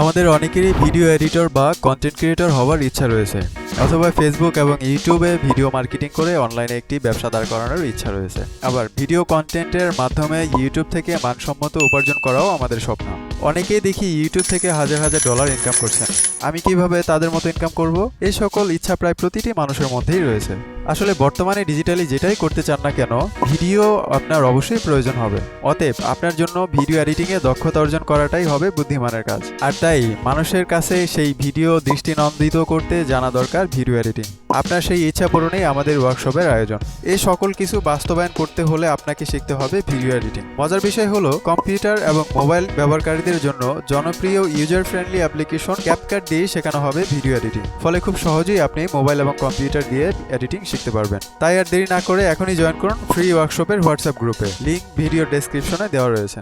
আমাদের অনেকেরই video editor বা কন্টেন্ট ক্রিয়েটর হওয়ার ইচ্ছা রয়েছে, অথবা ফেসবুক এবং ইউটিউবে ভিডিও মার্কেটিং করে অনলাইনে একটি ব্যবসা দাঁড় করানোর ইচ্ছা রয়েছে। আবার ভিডিও কন্টেন্টের মাধ্যমে ইউটিউব থেকে মানসম্মত উপার্জন করাও আমাদের স্বপ্ন। অনেকেই দেখি ইউটিউব থেকে হাজার হাজার ডলার ইনকাম করছেন। আমি কীভাবে তাদের মতো ইনকাম করব? এই সকল ইচ্ছা প্রায় প্রতিটি মানুষের মধ্যেই রয়েছে। আসলে বর্তমানে ডিজিটালি যেটাই করতে চান না কেন, ভিডিও আপনার অবশ্যই প্রয়োজন হবে। অতএব আপনার জন্য ভিডিও এডিটিংয়ে দক্ষতা অর্জন করাটাই হবে বুদ্ধিমানের কাজ। আর তাই মানুষের কাছে সেই ভিডিও দৃষ্টিনন্দিত করতে জানা দরকার ভিডিও এডিটিং আপনার সেই ইচ্ছা পূরণেই আমাদের ওয়ার্কশপের আয়োজন। এই সকল কিছু বাস্তবায়ন করতে হলে আপনাকে শিখতে হবে ভিডিও এডিটিং মজার বিষয় হলো কম্পিউটার এবং মোবাইল ব্যবহারকারীদের জন্য জনপ্রিয় ইউজার ফ্রেন্ডলি অ্যাপ্লিকেশন ক্যাপকাট দিয়ে শেখানো হবে ভিডিও এডিটিং ফলে খুব সহজেই আপনি মোবাইল এবং কম্পিউটার দিয়ে এডিটিং শিখতে পারবেন। তাই আর দেরি না করে এখনই জয়েন করুন ফ্রি ওয়ার্কশপের হোয়াটসঅ্যাপ গ্রুপে লিঙ্ক ভিডিও ডেসক্রিপশনে দেওয়া রয়েছে।